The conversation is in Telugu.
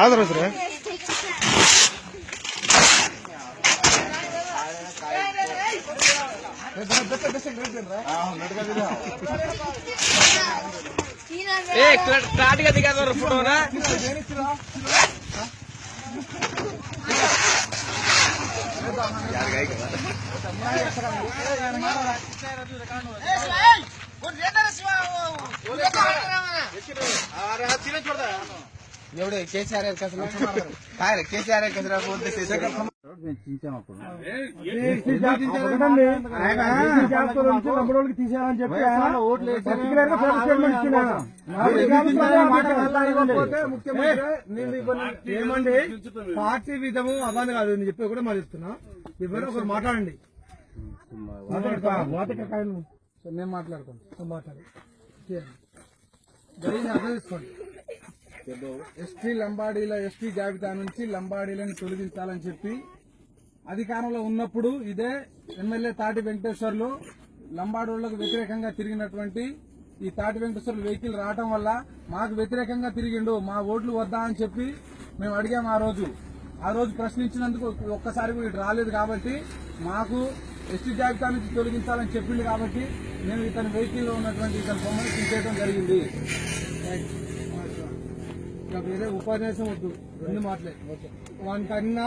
ಆದ್ರ ಸರ್ ಏ ಕಾಟಿಗೆ ದಿಗಾದವ್ರ ಫೋಟೋನ यार गाय एवढे केसीआर कसं काय रे केसीआर कसं बोलते తీసేయాలని చెప్పి ఏమండి? పార్టీ విధము అవ్వదు కాదు. నేను చెప్పి కూడా మరి ఇస్తున్నా ఎవరు ఒకరు మాట్లాడండి. నేను మాట్లాడుకోండి మాట్లాడి అర్థం చేసుకోండి. ఎస్టీ లంబాడీల ఎస్టీ జాబితా నుంచి లంబాడీలను తొలగించాలని చెప్పి అధికారంలో ఉన్నప్పుడు ఇదే ఎమ్మెల్యే తాటి వెంకటేశ్వర్లు లంబాడోళ్ళకు వ్యతిరేకంగా తిరిగినటువంటి ఈ తాటి వెంకటేశ్వర్లు వెహికల్ రావటం వల్ల మాకు వ్యతిరేకంగా తిరిగిండు మా ఓట్లు వద్దా అని చెప్పి మేము అడిగాము ఆ రోజు. ఆ రోజు ప్రశ్నించినందుకు ఒక్కసారి కూడా ఇటు రాలేదు కాబట్టి మాకు ఎస్టీ జాబితా నుంచి తొలగించాలని చెప్పింది కాబట్టి మేము ఇతని వెహికల్లో ఉన్నటువంటి ఇతని బొమ్మను తీసేయడం జరిగింది. వేరే ఉపన్యాసం వద్దు రెండు మాటలే. వానికన్నా